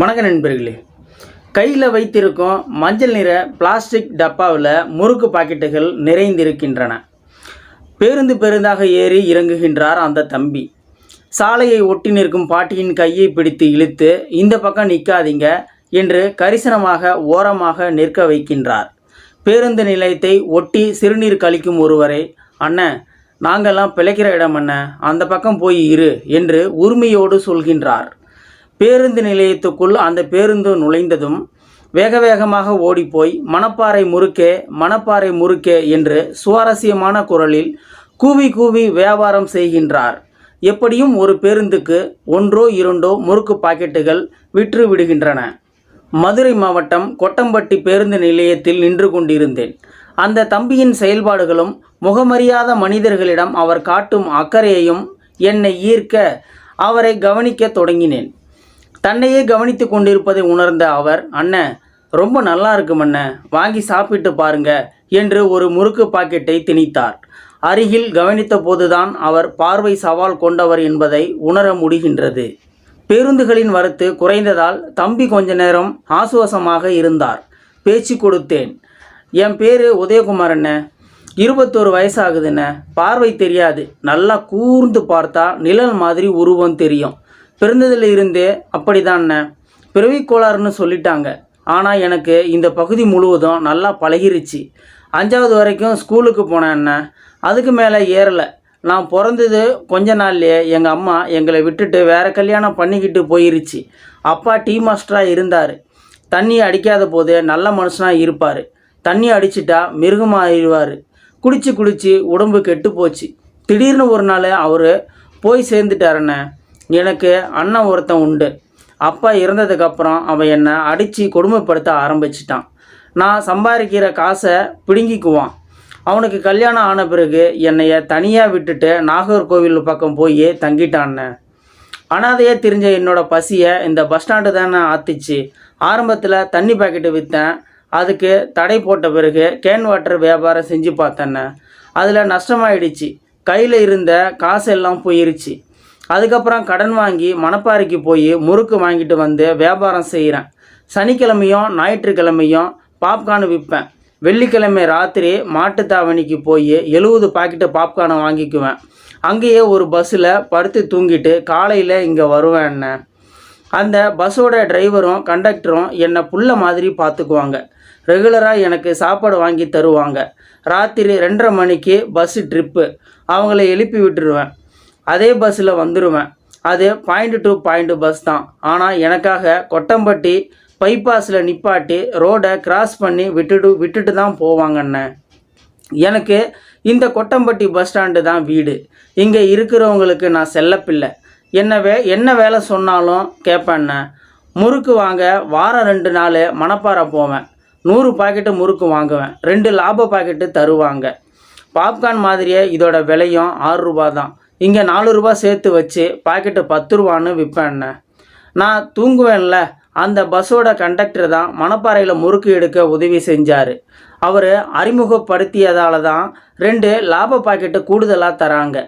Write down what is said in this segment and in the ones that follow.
வணக்க நண்பர்களே. கையில் வைத்திருக்கும் மஞ்சள் நிற பிளாஸ்டிக் டப்பாவில் முறுக்கு பாக்கெட்டுகள் நிறைந்திருக்கின்றன. பேருந்து பேருந்தாக ஏறி இறங்குகின்றார் அந்த தம்பி. சாலையை ஒட்டி நிற்கும் பாட்டியின் கையை பிடித்து இழுத்து இந்த பக்கம் நிற்காதீங்க என்று கரிசனமாக ஓரமாக நிற்க வைக்கின்றார். பேருந்து நிலையத்தை ஒட்டி சிறுநீர் கழிக்கும் ஒருவரை அண்ணன் நாங்கள்லாம் பிழைக்கிற இடம் அண்ணன் அந்த பக்கம் போய் இரு என்று உரிமையோடு சொல்கின்றார். பேருந்து நிலையத்துக்குள் அந்த பேருந்து நுழைந்ததும் வேக வேகமாக ஓடிப்போய் மணப்பாறை முறுக்கே மணப்பாறை முறுக்கே என்று சுவாரஸ்யமான குரலில் கூவி கூவி வியாபாரம் செய்கின்றார். எப்படியும் ஒரு பேருந்துக்கு ஒன்றோ இரண்டோ முறுக்கு பாக்கெட்டுகள் விற்று விடுகின்றன. மதுரை மாவட்டம் கொட்டம்பட்டி பேருந்து நிலையத்தில் நின்று கொண்டிருந்தேன். அந்த தம்பியின் செயல்பாடுகளும் முகமறியாத மனிதர்களிடம் அவர் காட்டும் அக்கறையையும் என்னை ஈர்க்க அவரை கவனிக்க தொடங்கினேன். தன்னையே கவனித்து கொண்டிருப்பதை உணர்ந்த அவர் அண்ணன் ரொம்ப நல்லா இருக்கும் அண்ணன் வாங்கி சாப்பிட்டு பாருங்க என்று ஒரு முறுக்கு பாக்கெட்டை திணித்தார். அருகில் கவனித்த போதுதான் அவர் பார்வை சவால் கொண்டவர் என்பதை உணர முடிகின்றது. பேருந்துகளின் வரத்து குறைந்ததால் தம்பி கொஞ்ச நேரம் ஆசுவாசமாக இருந்தார். பேச்சு கொடுத்தேன். என் பேர் உதயகுமார் அண்ணே. இருபத்தோரு வயசாகுதுண்ணே. பார்வை தெரியாது. நல்லா கூர்ந்து பார்த்தா நிழல் மாதிரி உருவம் தெரியும். பிறந்ததில் இருந்தே அப்படிதாண்ணே பிறவி கோளாறுன்னு சொல்லிட்டாங்க. ஆனால் எனக்கு இந்த பகுதி முழுவதும் நல்லா பழகிருச்சு. அஞ்சாவது வரைக்கும் ஸ்கூலுக்கு போனேன் அதுக்கு மேலே ஏறலை. நான் பிறந்தது கொஞ்ச நாள்லேயே எங்கள் அம்மா எங்களை விட்டுட்டு வேற கல்யாணம் பண்ணிக்கிட்டு போயிருச்சு. அப்பா டீ மாஸ்டராக இருந்தார். தண்ணி அடிக்காத போது நல்ல மனுஷனாக இருப்பார். தண்ணி அடிச்சிட்டா மிருகமாகிடுவார் குடிச்சு குடிச்சு உடம்பு கெட்டு போச்சு திடீர்னு ஒரு நாள் அவர் போய் சேர்ந்துட்டாருண்ணே எனக்கு அண்ணன் ஒருத்தன் உண்டு. அப்பா இறந்ததுக்கப்புறம் அவன் என்னை அடித்து கொடுமைப்படுத்த ஆரம்பிச்சிட்டான். நான் சம்பாதிக்கிற காசை பிடுங்கிக்குவான். அவனுக்கு கல்யாணம் ஆன பிறகு என்னைய தனியாக விட்டுட்டு நாகர்கோவில் பக்கம் போய் தங்கிட்டான்னு அனாதையாக தெரிஞ்ச என்னோடய பசியை இந்த பஸ் ஸ்டாண்டு தானே ஆத்துச்சு. ஆரம்பத்தில் தண்ணி பாக்கெட்டு விற்றேன் அதுக்கு தடை போட்ட பிறகு கேன் வாட்டர் வியாபாரம் செஞ்சு பார்த்தேன்னு அதில் நஷ்டமாயிடுச்சு. கையில் இருந்த காசெல்லாம் போயிருச்சு. அதுக்கப்புறம் கடன் வாங்கி மணப்பாறைக்கு போய் முறுக்கு வாங்கிட்டு வந்து வியாபாரம் செய்கிறேன் சனிக்கிழமையும் ஞாயிற்றுக்கிழமையும் பாப்கார்னு விற்பேன் வெள்ளிக்கிழமை ராத்திரி மாட்டுத்தாவணிக்கு போய் எழுபது பாக்கெட்டு பாப்கார்னை வாங்கிக்குவேன். அங்கேயே ஒரு பஸ்ஸில் படுத்து தூங்கிட்டு காலையில் இங்கே வருவேன் என்ன அந்த பஸ்ஸோட டிரைவரும் கண்டக்டரும் என்னை புள்ள மாதிரி பார்த்துக்குவாங்க ரெகுலராக எனக்கு சாப்பாடு வாங்கி தருவாங்க. ராத்திரி ரெண்டரை மணிக்கு பஸ்ஸு ட்ரிப்பு அவங்கள எழுப்பி விட்டுருவேன். அதே பஸ்ஸில் வந்துடுவேன் அது பாயிண்ட் டு பாயிண்ட் பஸ் தான். ஆனால் எனக்காக கொட்டம்பட்டி பைபாஸில் நிப்பாட்டி ரோடை கிராஸ் பண்ணி விட்டுட்டு விட்டுட்டு தான் போவாங்கண்ணே. எனக்கு இந்த கொட்டம்பட்டி பஸ் ஸ்டாண்டு தான் வீடு. இங்கே இருக்கிறவங்களுக்கு நான் செல்லப்பில்லை. என்ன வே என்ன வேலை சொன்னாலும் கேட்பேண்ணே. முறுக்கு வாங்க வாரம் ரெண்டு நாள் மணப்பாறை போவேன். நூறு பாக்கெட்டு முறுக்கு வாங்குவேன். ரெண்டு லாப பாக்கெட்டு தருவாங்க. பாப்கார்ன் மாதிரியே இதோட விலையும் ஆறு ரூபா தான். இங்கே நாலு ரூபா சேர்த்து வச்சு பாக்கெட்டு பத்து ரூபான்னு விற்பேண்ணே நான் தூங்குவேன்ல அந்த பஸ்ஸோட கண்டக்டர் தான் மணப்பாறையில் முறுக்கு எடுக்க உதவி செஞ்சார். அவர் அறிமுகப்படுத்தியதால தான் ரெண்டு லாப பாக்கெட்டு கூடுதலாக தராங்க.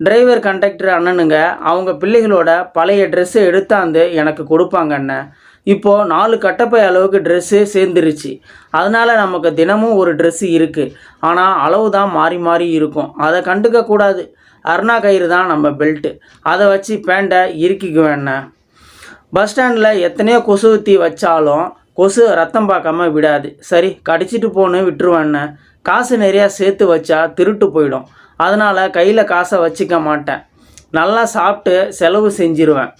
டிரைவர் கண்டக்டர் அண்ணனுங்க அவங்க பிள்ளைகளோட பழைய ட்ரெஸ்ஸு எடுத்தாந்து எனக்கு கொடுப்பாங்க அண்ணன் இப்போது நாலு கட்டப்பை அளவுக்கு ட்ரெஸ்ஸு சேர்ந்துருச்சு. அதனால் நமக்கு தினமும் ஒரு ட்ரெஸ்ஸு இருக்குது ஆனால் அளவு தான் மாறி மாறி இருக்கும். அதை கண்டுக்கக்கூடாது அருணா கயிறு தான் நம்ம பெல்ட்டு அதை வச்சு பேண்டை இறுக்கிக்குவேண்ண பஸ் ஸ்டாண்டில் எத்தனையோ கொசுவத்தி வச்சாலும் கொசு ரத்தம் பார்க்காம விடாது. சரி கடிச்சிட்டு போன்னு விட்டுருவேண்ண காசு நிறையா சேர்த்து வச்சா திருட்டு போயிடும். அதனால் கையில் காசை வச்சுக்க மாட்டேன். நல்லா சாப்பிட்டு செலவு செஞ்சிருவேன்.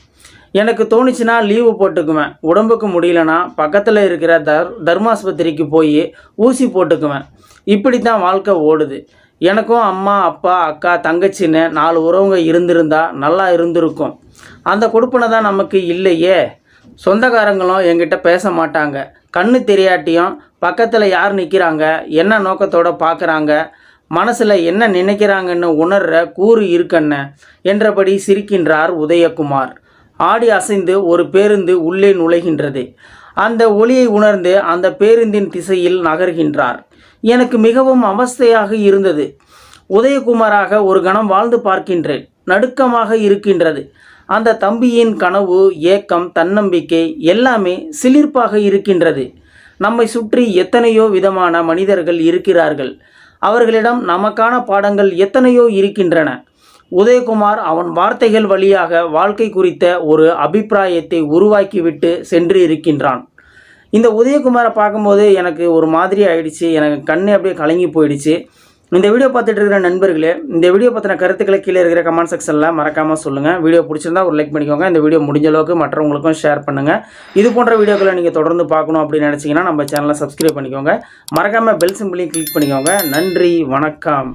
எனக்கு தோணுச்சுன்னா லீவு போட்டுக்குவேன். உடம்புக்கு முடியலனா பக்கத்தில் இருக்கிற தர் தர்மாஸ்பத்திரிக்கு போய் ஊசி போட்டுக்குவேன். இப்படி தான் வாழ்க்கை ஓடுது. எனக்கும் அம்மா அப்பா அக்கா தங்கச்சின்னு நாலு உறவுங்க இருந்திருந்தா நல்லா இருந்திருக்கும். அந்த கொடுப்பனை தான் நமக்கு இல்லையே. சொந்தக்காரங்களும் என்கிட்ட பேச மாட்டாங்க. கண்ணு தெரியாட்டியும் பக்கத்தில் யார் நிற்கிறாங்க என்ன நோக்கத்தோட பார்க்குறாங்க மனசில் என்ன நினைக்கிறாங்கன்னு உணர்ற கூறு இருக்கண்ண என்றபடி சிரிக்கின்றார் உதயகுமார். ஆடி அசைந்து ஒரு பேருந்து உள்ளே நுழைகின்றது. அந்த ஒளியை உணர்ந்து அந்த பேருந்தின் திசையில் நகர்கின்றார். எனக்கு மிகவும் அவஸ்தையாக இருந்தது. உதயகுமாராக ஒரு கணம் வாழ்ந்து பார்க்கின்றேன். நடுக்கமாக இருக்கின்றது. அந்த தம்பியின் கனவு ஏக்கம் தன்னம்பிக்கை எல்லாமே சிலிர்ப்பாக இருக்கின்றது. நம்மை சுற்றி எத்தனையோ விதமான மனிதர்கள் இருக்கிறார்கள். அவர்களிடம் நமக்கான பாடங்கள் எத்தனையோ இருக்கின்றன. உதயகுமார் அவன் வார்த்தைகள் வழியாக வாழ்க்கை குறித்த ஒரு அபிப்பிராயத்தை உருவாக்கிவிட்டு சென்று இருக்கின்றான். இந்த உதயகுமாரை பார்க்கும்போது எனக்கு ஒரு மாதிரி ஆயிடுச்சு. எனக்கு கண்ணு அப்படியே கலங்கி போயிடுச்சு. இந்த வீடியோ பார்த்துட்டு இருக்கிற நண்பர்களே இந்த வீடியோ பற்றின கருத்துக்களை கீழே இருக்கிற கமெண்ட் செக்ஷனில் மறக்காமல் சொல்லுங்கள் வீடியோ பிடிச்சிருந்தா ஒரு லைக் பண்ணிக்கோங்க. இந்த வீடியோ முடிஞ்ச அளவுக்கு மற்றவங்களுக்கும் ஷேர் பண்ணுங்கள் இது போன்ற வீடியோக்களை நீங்கள் தொடர்ந்து பார்க்கணும் அப்படின்னு நினச்சிங்கன்னா நம்ம சேனலை சப்ஸ்கிரைப் பண்ணிக்கோங்க. மறக்காமல் பெல் சிம்பிளையும் கிளிக் பண்ணிக்கோங்க. நன்றி வணக்கம்.